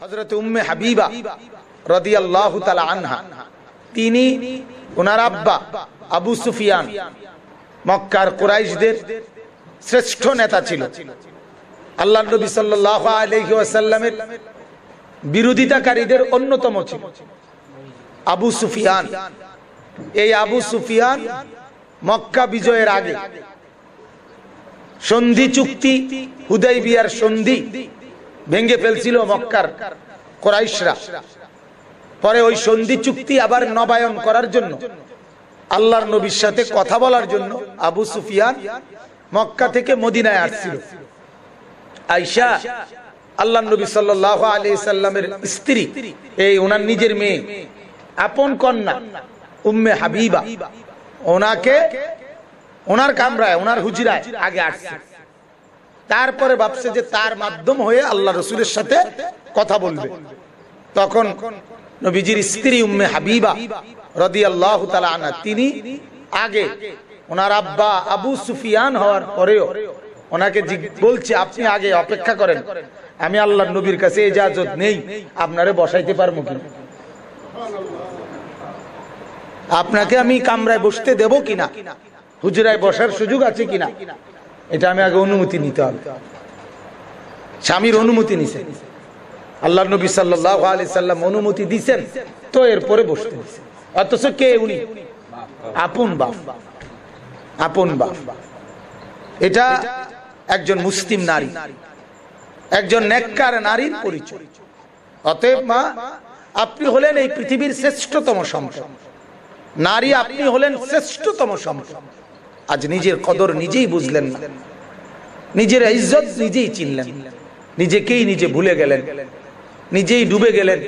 হজরত উম্মে হাবিবা রদিয়াল্লাহু তাআলা আনহা, তিনি ওনার আব্বা আবু সুফিয়ান, মক্কার কুরাইশদের শ্রেষ্ঠ নেতা ছিল। আল্লাহ নবী সাল্লাল্লাহু আলাইহি ওয়াসাল্লামের বিরোধিতাকারীদের অন্যতম ছিল আবু সুফিয়ান। এই আবু সুফিয়ান মক্কা বিজয়ের আগে সন্ধি চুক্তি হুদাই বিয়ার সন্ধি ভেঙে ফেলছিল মক্কার কোরাইশরা। পরে ওই সন্ধি চুক্তি আবার নবায়ন করার জন্য আল্লাহর নবীর সাথে কথা বলার জন্য আবু সুফিয়ান মক্কা থেকে মদিনায় আসছিল। আইসা আল্লাহ নবী সাল্লাহ আলি সাল্লামের স্ত্রী এই ওনার নিজের মেয়ে আপন কন্যা উম্মে হাবিবা ওনাকে ওনার কামরায় ওনার হুজরায় আগে আসছে। তারপরে ভাবছে যে তার মাধ্যম হয়ে আল্লাহ রসুলের সাথে কথা বলবে। তখন নবীজির স্ত্রী উম্মে হাবিবা রদি আল্লাহ আনা তিনি আগে ওনার আব্বা আবু সুফিয়ান হওয়ার পরেও ওনাকে বলছে, আপনি আগে অপেক্ষা করেন। আমি আল্লাহ নবীর কাছে ইজাজত নেই। আপনারে বসাইতে পারব কিনা? আপনাকে আমি কামরায় বসতে দেব কিনা? হুজরায় বসার সুযোগ আছে কিনা? এটা আমি আগে অনুমতি নিতে হবে। স্বামীর অনুমতি নিছেন আল্লাহ নবী সাল্লাহ আলি সাল্লাম অনুমতি দিছেন, তো এরপরে বসতে অথচ কে উনি? আপন বাপ। আপন বাপ। এটা একজন মুসলিম নারী। একজন নেককার নারীর পরিচয়। অতএব মা, আপনি হলেন এই পৃথিবীর শ্রেষ্ঠতম সম্পদ। নারী আপনি হলেন শ্রেষ্ঠতম সম্পদ। আজ নিজের কদর নিজেই বুঝলেন না। নিজের ইজ্জত নিজেই চিনলেন নিজেকেই নিজে ভুলে গেলেন। নিজেই ডুবে গেলেন।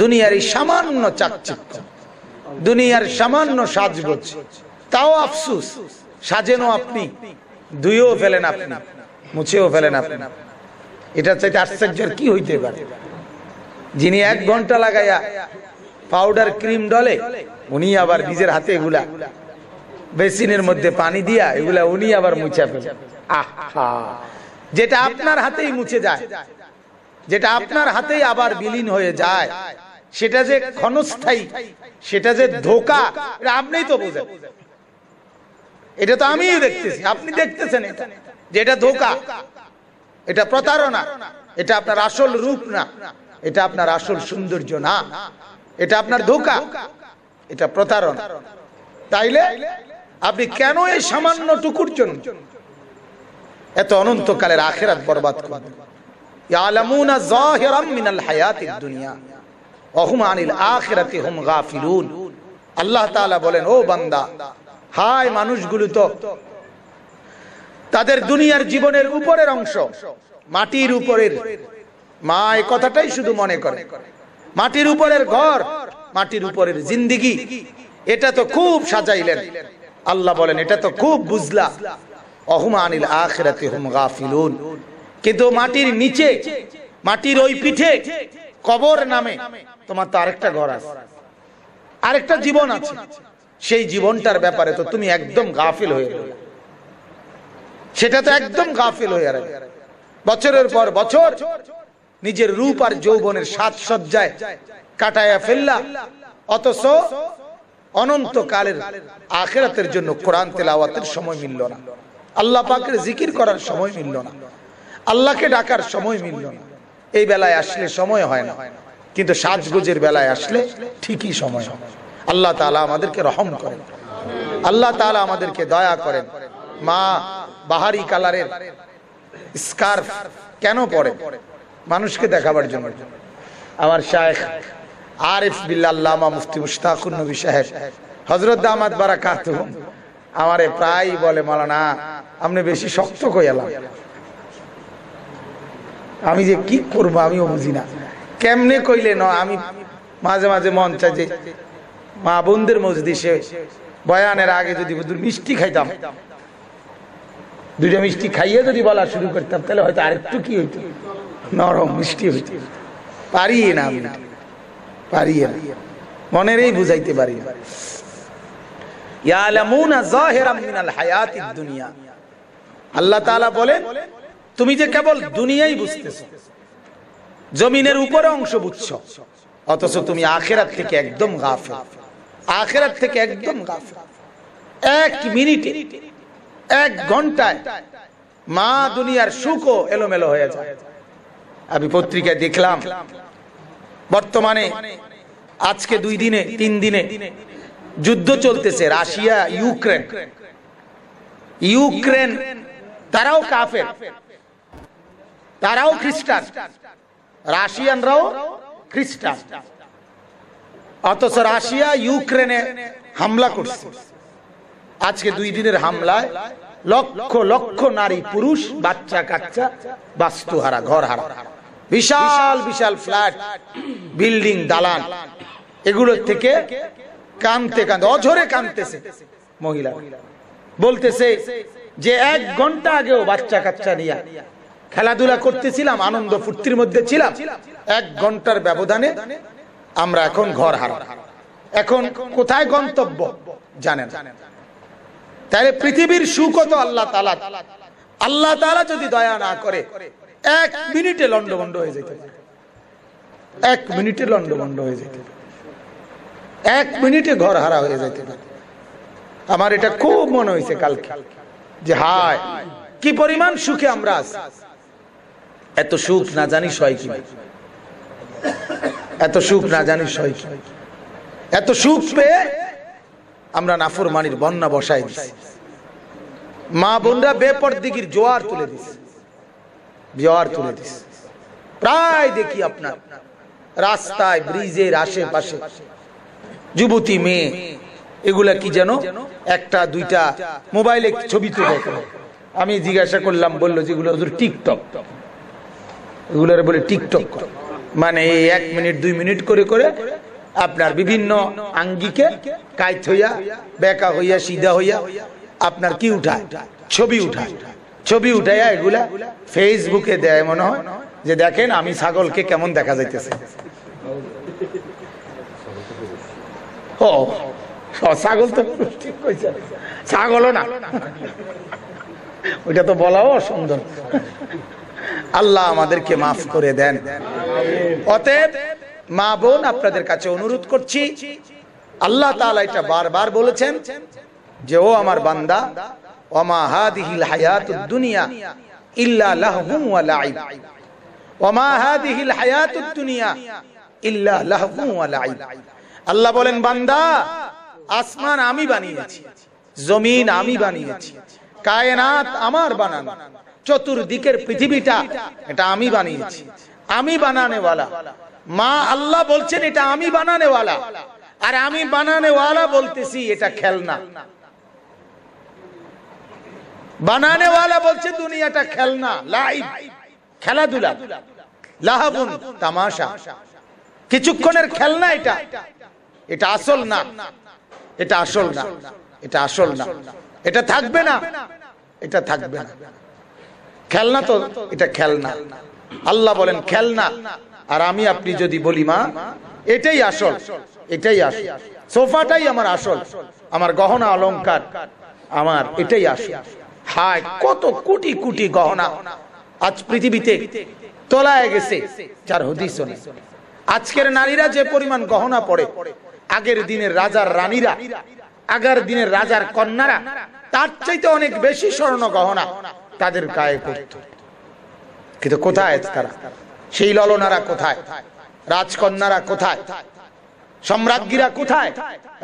দুনিয়ার এই সামান্য চাকচিক্য, দুনিয়ার সামান্য সাজগোজ, তাও আফসুস, সাজেনও আপনি, ধুয়েও ফেলেন আপনি, মুছেও ফেলেন আপনি। এটা চাইতে আশ্চর্যের কি হইতে পারে? যিনি এক ঘণ্টা লাগাইয়া পাউডার ক্রিম ডলে, উনি আবার নিজের হাতে এগুলা বেসিনের মধ্যে পানি দিয়া এগুলা উনি আবার মুছে ফেলে। আহা। যেটা আপনার হাতেই মুছে যায়। যেটা আপনার হাতেই আবার বিলীন হয়ে যায়। সেটা যে ক্ষণস্থায়ী, সেটা যে ধোকা, এটা আপনিই তো বোঝেন। এটা তো আমিই দেখতেছি, আপনি দেখতেছেন এটা। যেটা ধোকা, এটা প্রতারণা, এটা আপনার আসল রূপ না। এটা আপনার আসল সৌন্দর্য না। এটা আপনার ধোকা, এটা প্রতারণা। তাইলে আপনি কেন এই সামান্য টুকুর জন্য এত অনন্তকালের আখেরাত বরবাদ করবেন আল্লাহ বলেন, ও বান্দা, হায় মানুষগুলো তো তাদের দুনিয়ার জীবনের উপরের অংশ, মাটির উপরের। মা, এই কথাটাই শুধু মনে করে। মাটির উপরের ঘর, মাটির উপরের জিন্দিগি, এটা তো খুব সাজাইলেন। আল্লাহ বলেন, এটা তো খুব বুঝলা। অহুম আনিল আখিরাতে হুম গাফিলুন। কিন্তু মাটির নিচে, মাটির ওই পিঠে, কবর নামে তোমার তো আরেকটা ঘর আছে। আরেকটা জীবন আছে। সেই জীবনটার ব্যাপারে তো তুমি একদম গাফিল হয়ে রইলে। সেটা তো একদম গাফিল হয়ে রইলে। বছরের পর বছর নিজের রূপ আর যৌবনের সাত সজ্জায় কাটায়া ফেললা। অথচ অনন্তকালের আখেরাতের জন্য কোরআন তেলাওয়াতের সময় মিলল না। আল্লাহ পাকের জিকির করার সময় মিলল না। আল্লাহকে ডাকার সময় মিলল না। এই বেলায় আসলে সময় হয় না। কিন্তু সাজগোজের বেলায় আসলে ঠিকই সময় হয়। আল্লাহ তাআলা আমাদেরকে রহম করেন। আল্লাহ তাআলা আমাদেরকে দয়া করেন। মা বাহারি কালারের স্কার্ফ কেন পরে? মানুষকে দেখাবার জন্য। আমার শায়েখ আরিফ বিল্লাল্লামা মুফতি মুশতাকুর নবী সাহেব। হযরত দামাত বারাকাত আমারে প্রায় বলে মালানা আপনি বেশি শক্ত কইয়ালাম আমি যে কি করব আমিও বুঝি না। কেমনে কইলে ন আমি মাঝে মাঝে মন চাই যে মা বোনদের মজলিসে বয়ানের আগে যদি মিষ্টি খাইতাম। দুইটা মিষ্টি খাইয়ে যদি বলা শুরু করতাম, তাহলে হয়তো আরেকটু কি হইতো? নরম মিষ্টি হইতো। পারি না আমি। পারি মনেরই বুঝাইতে পারি তুমি জমিনের উপরে অংশ বুঝছ, অথচ তুমি আখেরাত থেকে একদম গাফে আখেরাত থেকে একদম গাফে এক মিনিটে, এক ঘন্টায় মা দুনিয়ার সুখও এলোমেলো হয়ে যায়। আমি পত্রিকায় দেখলাম বর্তমানে আজকে দুই দিনে, তিন দিনে যুদ্ধ চলতেছে রাশিয়া, ইউক্রেন। ইউক্রেন, তারাও কাফের, তারাও খ্রিস্টান, রাশিয়ানরাও খ্রিস্টান। অথচ রাশিয়া ইউক্রেনে হামলা করছে। আজকে দুই দিনের হামলায় লক্ষ লক্ষ নারী, পুরুষ, বাচ্চা, কাচ্চা বাস্তু হারা ঘর হারা বিশাল বিশাল ফ্ল্যাট, বিল্ডিং, দালান। এগুলোর থেকে কানতে কানতে, অঝরে কানতেছে মহিলা বলতেছে যে এক ঘণ্টা আগেও বাচ্চা কাচ্চা নিয়ে খেলাধুলা করতেছিলাম, আনন্দ ফুর্তির মধ্যে ছিলাম। এক ঘণ্টার ব্যবধানে আমরা এখন ঘর হারা। এখন কোথায় গন্তব্য জানেন তাহলে পৃথিবীর সুখ তো আল্লাহ তালা আল্লাহ তালা যদি দয়া না করে এক মিনিটে লন্ডভন্ড হয়ে যেতে এক মিনিটে লন্ডভন্ড হয়ে যেতে এক মিনিটে ঘর হারা হয়ে যেতে পারে। আমার এটা খুব মনে হয়েছে কালকে, যে হায়, কি পরিমাণ সুখে আমরা আছি। এত সুখ না জানি সয় কি এত সুখ না জানি সয় কি এত সুখ পেয়ে আমরা নাফরমানির বন্যা বসাই দিছি। মা বোনরা বেপরদিগির জোয়ার তুলে দিছে। জোয়ার তুলে দিছে প্রায় দেখি আপনার রাস্তায়, ব্রিজের আশেপাশে। যুবতী মেয়ে, এগুলা কি যেন? একটা, দুইটা মোবাইলে ছবি তুলে আমি জিজ্ঞাসা করলাম, বলল যেগুলো টিকটক। এগুলোর বলে টিকটক মানে এই এক মিনিট, দুই মিনিট করে করে আপনার বিভিন্ন আঙ্গিকে কাইত হইয়া, বেকা হইয়া, সিধা হইয়া আপনার কি উঠায়? ছবি উঠায়। ছবি উঠাইয়া এগুলা ফেসবুকে দেয়, মনে হয়? যে দেখেন, আমি ছাগলকে কেমন দেখা যাইতেছে। ছাগল তো ছাগলও না। ওইটা তো বলাও আল্লাহ আমাদেরকে মাফ করে দেন। অতএব, মা বোন, আপনাদের কাছে অনুরোধ করছি, আল্লাহ তাআলা এটা বারবার বলেছেন যে, ও আমার বান্দা ওমা হাদিহিল হায়াতুদ দুনিয়া ইল্লা লাহবুন ওয়া লাইব ওমা হাদিহিল হায়াতুদ দুনিয়া ইল্লা লাহবুন ওয়া লাইব আল্লাহ বলেন, বান্দা, আসমান আমি বানিয়েছি, জমিন আমি বানিয়েছি, কায়নাত আমার বানানো, চতুর্দিকের পৃথিবীটা এটা আমি বানিয়েছি, আমি বানানেওয়ালা। মা আল্লাহ বলছেন, এটা আমি বানানেওয়ালা। আর আমি বানানেওয়ালা বলতেছি, এটা খেলনা। বানানেওয়ালা বলছে, দুনিয়াটা খেলনা, লাইভ, খেলাধুলা, লাহাবুন, তামাশা, কিছুক্ষণের খেলনা এটা। এটা আসল না, এটা আসল না, এটা আসল না, এটা থাকবে না, এটা থাকবে না। খেলনা তো, এটা খেলনা। আল্লাহ বলেন, খেলনা। আর আমি আপনি যদি বলি, মা, এটাই আসল এটাই আসল। সোফাটাই আমার আসল, আমার গহনা অলংকার, আমার এটাই আসল। হায়, কত কোটি কোটি গহনা আজ পৃথিবীতে তোলায় গেছে, যার হদিস। আজকের নারীরা যে পরিমাণ গহনা পড়ে আগের দিনের রাজার রানীরা, আগের দিনের রাজার কন্যারা, তার চাইতে অনেক বেশি স্বর্ণ গহনা তাদের গায়ে পড়ত। কিন্তু কোথায় তারা? সেই ললনারা কোথায়? রাজকন্যারা কোথায়? সম্রাজ্ঞীরা কোথায়?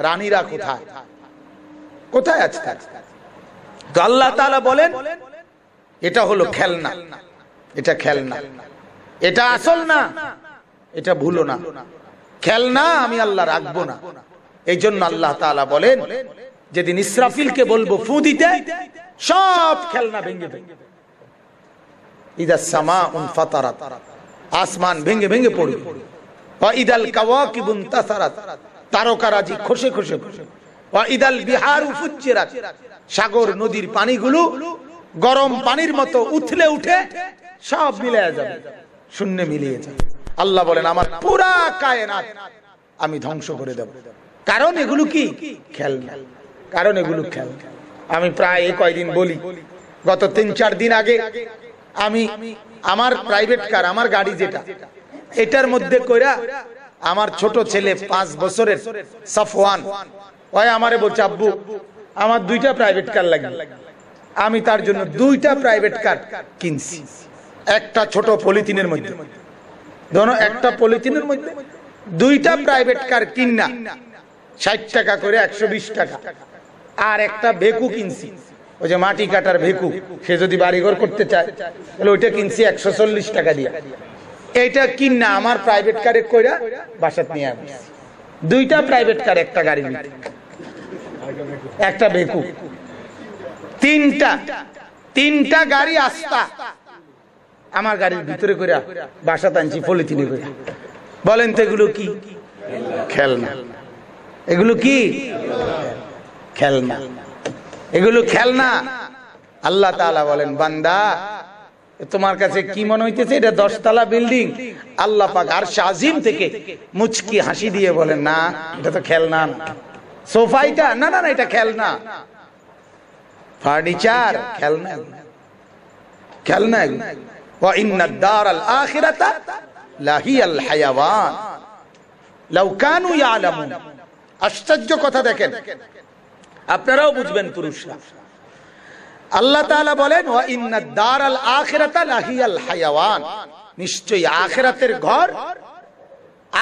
রানীরা কোথায়? কোথায় আছে তো আল্লাহ তাআলা বলেন, এটা হলো খেলনা। এটা খেলনা। এটা আসল না, এটা ভুলো না। খেলনা আমি আল্লাহ রাখব না। এই জন্য আল্লাহ তাআলা বলেন, যেদিন ইসরাফিলকে বলব, ফু দিতে, সব খেলনা ভেঙে ভেঙে ইদা সামা উন ফাতারাত, আসমান ভেঙে ভেঙে পড়বে। তারকারাজি খসে খসে খসে বিহারু সাগর নদীর পানিগুলো গরম পানির মতো উথলে উঠে সব মিলে যাবে, শূন্য মিলিয়ে যাবে। আল্লাহ বলেন, আমার পুরা কায়নাত আমি ধ্বংস করে দেব। কারণ এগুলো কি? খেলনা। কারণ এগুলো খেল। আমি প্রায় এই কয়দিন বলি, গত তিন চার দিন আগে আমি আমার প্রাইভেট কার আমার গাড়ি যেটা, এটার মধ্যে কইরা আমার ছোট ছেলে পাঁচ বছরের সফওয়ান, ওই আমারে বলছে, আব্বু আমার দুইটা প্রাইভেট কার লাগে আমি তার জন্য দুইটা প্রাইভেট কার কিনছি। একটা ছোট পলিথিনের মধ্যে। ধরো একটা পলিথিনের মধ্যে দুইটা প্রাইভেট কার কিনা ষাট টাকা করে একশো বিশ টাকা। আর একটা ভেকু কিনছি। ওই যে মাটি কাটার ভেকু, সে যদি বাড়িঘর করতে চায়, তাহলে ওইটা কিনছি একশো চল্লিশ টাকা দিয়ে। এইটা কিনা আমার প্রাইভেট কারে কইরা বাসাত নিয়ে আমি দুইটা প্রাইভেট কার একটা গাড়ি একটা ভেকু তিনটা তিনটা গাড়ি আস্তা। আমার গাড়ির ভিতরে করে বাসা টানছি, পলিথিনে করে বলেন তো এগুলো কি? খেলনা। এগুলো কি? খেলনা। এগুলো খেলনা। আল্লাহ তাআলা বলেন, বান্দা তোমার কাছে কি মনে হইতেছে? এটা দশতলা বিল্ডিং। আল্লাহ পাক আর শাজিম থেকে মুচকি হাসি দিয়ে বলেন, না, এটা তো খেলনা না। সোফাইটা না না না এটা খেলনা ফার্নিচার খেলনা খেলনা এগুলো। وإن الدار الآخرة لهي الحيوان لو كانوا يعلمون আশ্চর্য কথা দেখেন আপনারাও বুঝবেন পুরুষরা আল্লাহ তাআলা বলেন ওয়া ইন্না দারাল আখিরাতা লাহিয়াল হায়াওয়ান নিশ্চয়ই আখিরাতের ঘর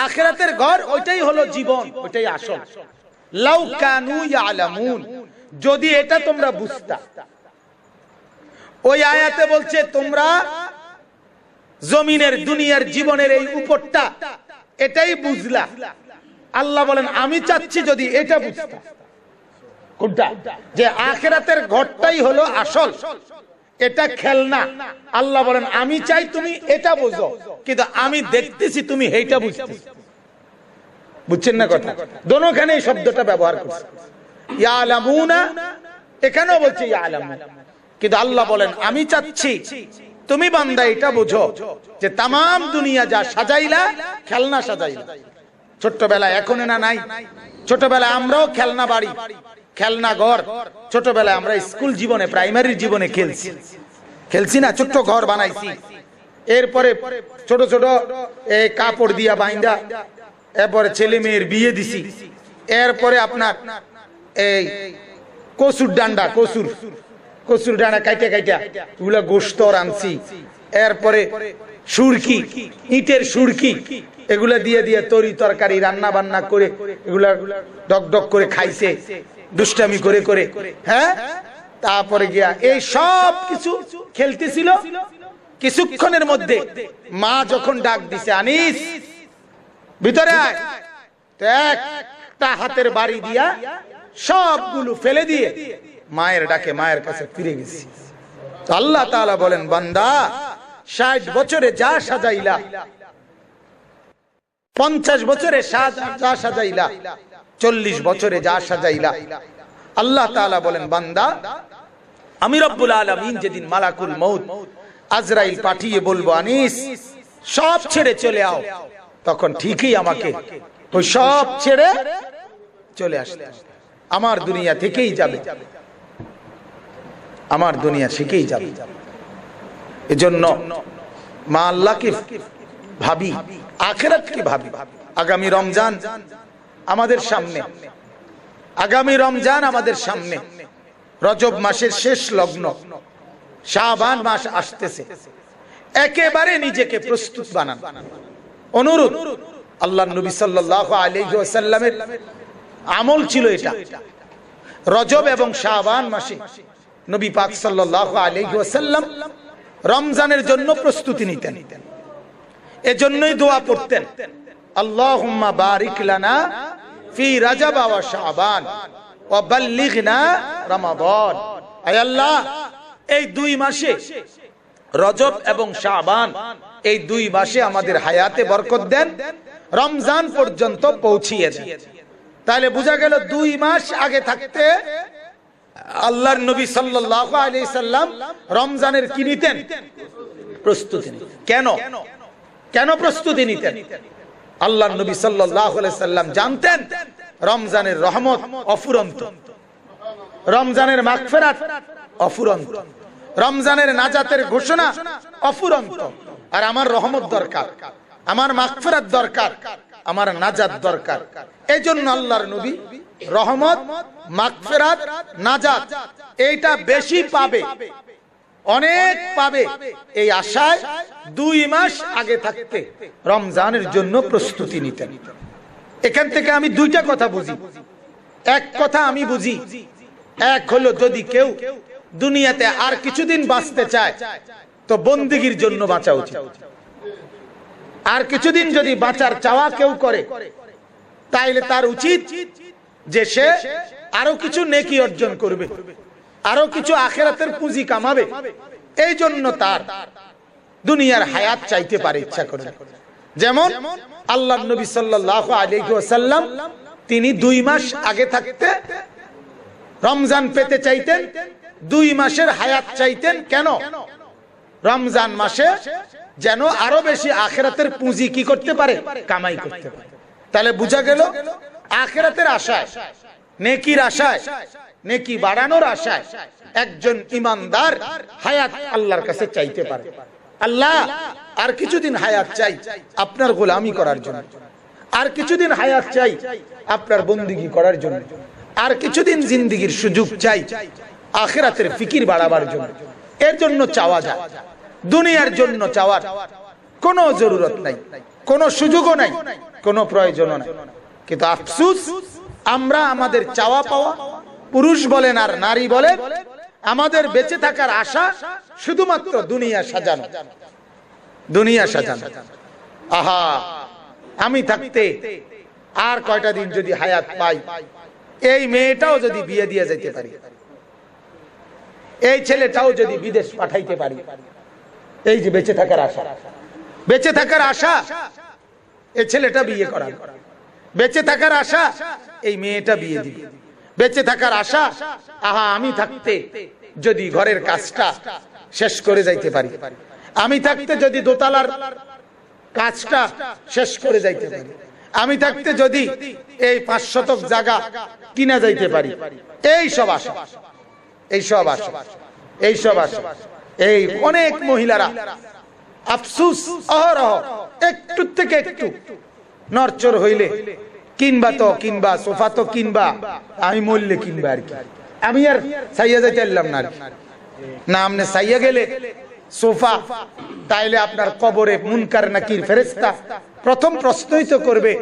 আখিরাতের ঘর ওইটাই হলো জীবন ওইটাই আসল যদি এটা তোমরা বুঝতা। ওই আয়াতে বলছে, তোমরা জমিনের, দুনিয়ার জীবনের এই উপরটা, এটাই বুঝলা। আল্লাহ বলেন, আমি চাচ্ছি যদি এটা কোনটা? যে আখেরাতের ঘরটাই হলো আসল। এটা খেলনা। আল্লাহ বলেন, আমি চাই তুমি এটা বোঝো, কিন্তু আমি দেখতেছি তুমি এইটা বুঝতে বুঝছেন না কথা? দোনোখানে এই শব্দটা ব্যবহার করছে। ইয়ালামুনা, এখানেও বলছে কিন্তু আল্লাহ বলেন, আমি চাচ্ছি, তুমি বান্দা, এটা বুঝো যে তাম দুনিয়া যা সাজাইলা, খেলনা সাজাইলা। ছোট্টবেলায় এখন না নাই। ছোটবেলায় আমরাও খেলনা বাড়ি, খেলনা ঘর। ছোটবেলায় আমরা স্কুল জীবনে, প্রাইমারি জীবনে খেলছি। খেলছি না, ছোট্ট ঘর বানাইছি। এরপরে ছোট ছোট কাপড় দিয়া বাইন্দা এরপরে ছেলে মেয়ের বিয়ে দিছি। এরপরে আপনার এই কসুর ডান্ডা কসুর কচুর ডানা কাইটা কাইটা ওগুলা গোস্ত রাঁধছি এরপরে সুরকি, ইটের সুরকি, এগুলা দিয়ে দিয়ে তরি তরকারি, রান্না বান্না করে এগুলা ডক ডক করে খাইছে, দুষ্টামি করে করে। হ্যাঁ? তারপরে গিয়া এই সব কিছু খেলতেছিল। কিছুক্ষণের মধ্যে মা যখন ডাক দিছে, আনিস ভিতরে আয়। একটা হাতের বাড়ি দিয়া সবগুলো ফেলে দিয়ে মায়ের ডাকে মায়ের কাছে ফিরে গেছি। আল্লাহ তাআলা বলেন, বান্দা, ষাট বছরে যা সাজাইলা, পঞ্চাশ বছরে যা সাজাইলা, চল্লিশ বছরে যা সাজাইলা। আল্লাহ তাআলা বলেন, বান্দা, আমি রব্বুল আলমিন যেদিন মালাকুল মৌত আজরাইল পাঠিয়ে বলব, আনিস, সব ছেড়ে চলে আও। তখন ঠিকই আমাকে ওই সব ছেড়ে চলে আসতে আমার দুনিয়া থেকেই যাবে। আমার দুনিয়া শিখেই যাবে। এজন্য মা আল্লাহকে ভাবি, আখেরাতকে ভাবি। আগামী রমজান আমাদের সামনে। আগামী রমজান আমাদের সামনে। রজব মাসের শেষ লগ্ন। শাবান মাস আসতেছে। একেবারে নিজেকে প্রস্তুত বানান। অনুরোধ আল্লাহ নবী সাল্লাল্লাহু আলাইহি ওয়াসাল্লামের আমল ছিল এটা। রজব এবং শাবান মাসে নবী পাক সাল্লাল্লাহু আলাইহি ওয়াসাল্লাম রমজানের জন্য প্রস্তুতি নিতেন। এজন্যই দোয়া পড়তেন লানা ফি আল্লাহ, এই দুই মাসে রজব এবং শাবান এই দুই মাসে আমাদের হায়াতে বরকত দেন, রমজান পর্যন্ত পৌঁছিয়ে দেন। তাহলে বোঝা গেল দুই মাস আগে থাকতে আল্লাহর নবী সাল্লাল্লাহু আলাইহি সাল্লাম রমজানের কি নিতেন? প্রস্তুতি কেন? কেন প্রস্তুতি নিতেন? আল্লাহর নবী আলাইহি সাল্লাম জানতেন রমজানের রহমত অফুরন্ত। রমজানের মাগফিরাত অফুরন্ত। রমজানের নাজাতের ঘোষণা অফুরন্ত। আর আমার রহমত দরকার, আমার মাগফিরাত দরকার, আমার নাজাত দরকার। এই জন্য আল্লাহর নবী রহমত, মাগফিরাত, নাজাত, এইটা বেশি পাবে, অনেক পাবে এই আশায় দুই মাস আগে থাকতে রমজানের জন্য প্রস্তুতি নিতেন। এখান থেকে আমি দুইটা কথা বুঝি। এক কথা আমি বুঝি, এক হলো যদি কেউ দুনিয়াতে আর কিছুদিন বাঁচতে চায় তো বন্দিগির জন্য বাঁচা উচিত। আর কিছুদিন যদি বাঁচার চাওয়া কেউ করে, তাইলে তার উচিত যে সে আরও কিছু নেকি অর্জন করবে, আরও কিছু আখেরাতের পুঁজি কামাবে। এই জন্য তার দুনিয়ার হায়াত চাইতে পারে ইচ্ছা করে যেমন আল্লাহ নবী সাল্লাহ আলাইসাল্লাম তিনি দুই মাস আগে থাকতে রমজান পেতে চাইতেন, দুই মাসের হায়াত চাইতেন। কেন? রমজান মাসে যেন আরও বেশি আখেরাতের পুঁজি কি করতে পারে? কামাই করতে পারে। তাহলে বোঝা গেল আখেরাতের আশায়, নেকির আশায়, নেকি বাড়ানোর আশায় একজন ইমানদার হায়াত আল্লাহর কাছে চাইতে পারে। আল্লাহ, আর কিছুদিন হায়াত চাই আপনার গোলামি করার জন্য। আর কিছুদিন হায়াত চাই আপনার বন্দিগি করার জন্য। আর কিছুদিন জিন্দিগির সুযোগ চাই আখেরাতের ফিকির বাড়াবার জন্য। এর জন্য চাওয়া যায়। দুনিয়ার জন্য চাওয়ার কোনো জরুরত নাই, কোনো সুযোগও নাই, কোনো প্রয়োজনও নাই। কিন্তু আফসুস, আমরা আমাদের চাওয়া পাওয়া, পুরুষ বলেন আর নারী বলেন, আমাদের বেঁচে থাকার আশা শুধুমাত্র দুনিয়া সাজানো। দুনিয়া সাজানো। আহা, আমি থাকতে আর কয়টা দিন যদি হায়াত পাই, এই মেয়েটাও যদি বিয়ে দিয়ে যেতে পারি। এই ছেলেটাও যদি বিদেশ পাঠাইতে পারি। এই যে বেঁচে থাকার আশা। বেঁচে থাকার আশা এই ছেলেটা বিয়ে করা বেঁচে থাকার আশা, এই মেয়েটা বিয়ে দিবে। বেঁচে থাকার আশা, আহা, আমি থাকতে যদি ঘরের কাজটা শেষ করে যাইতে পারি। আমি থাকতে যদি দোতলার কাজটা শেষ করে যাইতে পারি। আমি থাকতে যদি এই পাঁচ শতক জায়গা কিনা যাইতে পারি। এই সব আশা। এই সব আশা এই সব আশা এই অনেক মহিলারা। আফসুস, অহরহ, একটু থেকে একটু। নরচর হইলে, কিনবা তো কিনবা, সোফা তো কিনবা, আমি মরলে কিনবা আর কি। আমি আর সাইয়া যাইতে পারলাম না আর। না আমনে সাইয়া গেলে সোফা, তাইলে আপনার কবরে মুনকার নাকির ফেরেস্তা প্রথম প্রশ্নই তো করবে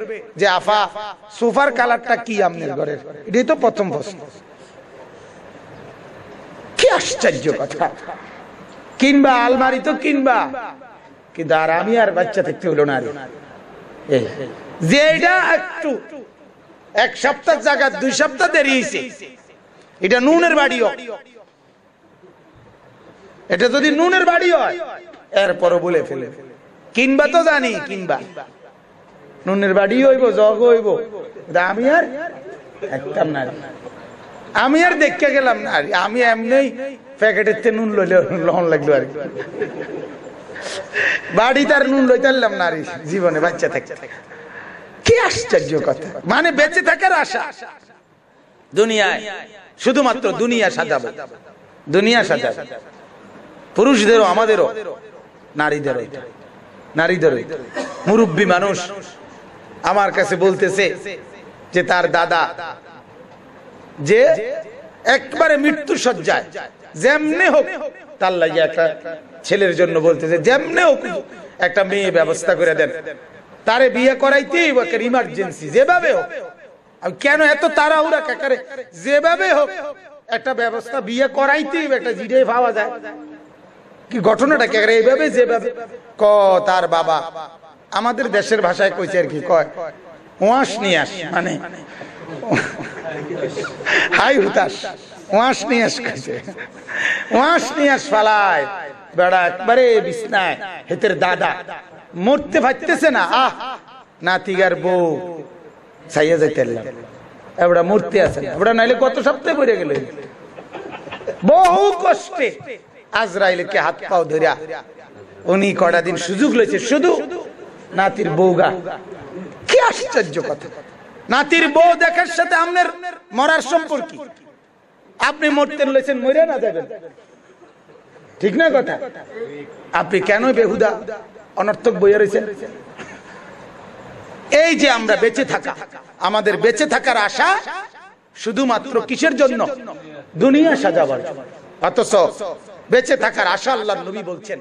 যে, আফা, সোফার কালারটা কি আপনার ঘরের? এটাই তো প্রথম প্রশ্ন। আশ্চর্য কথা। কিনবা, আলমারি তো কিনবা। কিন্তু আর আমি আর বাচ্চা থাকতে হলো না এটা এক সপ্তাহ জায়গা দুই সপ্তাহ এটা নুনের বাড়িও এটা যদি নুনের বাড়ি হয়, এরপরও বলে ফেলে। কিনবা তো জানি, কিনবা। নুনের বাড়ি হইব, জগ হইব। আমি আর একদম না। আমি আর দেখতে গেলাম না। আর, আমি এমনি প্যাকেটের তে নুন লইলে লহন লাগল আর কি। বাড়িতে আর নুন না জীবনে, বাচ্চা থাকতে কি আশ্চর্য কথা। মানে বেঁচে থাকার আশা। দুনিয়ায়, শুধুমাত্র দুনিয়া সাজাবো। দুনিয়া সাজাবো। পুরুষদেরও, আমাদেরও। নারীদেরও মুরব্বী মানুষ আমার কাছে বলতেছে যে তার দাদা যে একবারে মৃত্যু সজ্জায় যেমনে হোক, তার লাগে একটা ছেলের জন্য বলতেছে, যেমনে হোক একটা মেয়ে ব্যবস্থা করে দেন। তারে বিয়ে করাইতেই ইমার্জেন্সি যেভাবে হোক। কেন এত তাড়াহুড়া কাকারে? যেভাবে হোক, একটা ব্যবস্থা বিয়ে করাইতেই একটা জিডে পাওয়া যায়। কি ঘটনাটা কে এইভাবে, যেভাবে। ক, তার বাবা, আমাদের দেশের ভাষায় কইছে আর কি, কয় ওয়াস নিয়ে মানে হাই হুতাস ওয়াস নিয়ে আস কইছে ওয়াস নিয়ে আস ফালায়। বেড়া একবারে বিছনায়, হেতের দাদা। মরতে পারতেছে না, আহ, নাতিগার বউ। ছাইয়া যাইতে এবড়া মূর্তি আছে এবড়া নাইলে কত সপ্তাহে পড়ে গেল। বহু কষ্টে আজরাইলকে হাত পাও ধরিয়া উনি কটা দিন সুযোগ লইছে? শুধু নাতির বউগা। কি আশ্চর্য কথা। নাতির বউ দেখার সাথে আপনার মরার সম্পর্ক। আপনি মরতেন লইছেন মরে না যাবেন। ঠিক না কথা? আপনি কেন বেহুদা? অনর্থক বইয়া রয়েছেন এই যে আমরা বেঁচে থাকা, আমাদের বেঁচে থাকার আশা শুধুমাত্র কিসের জন্য? দুনিয়া সাজাবার অথচ বেঁচে থাকার আশা আল্লাহ নবী বলছেন।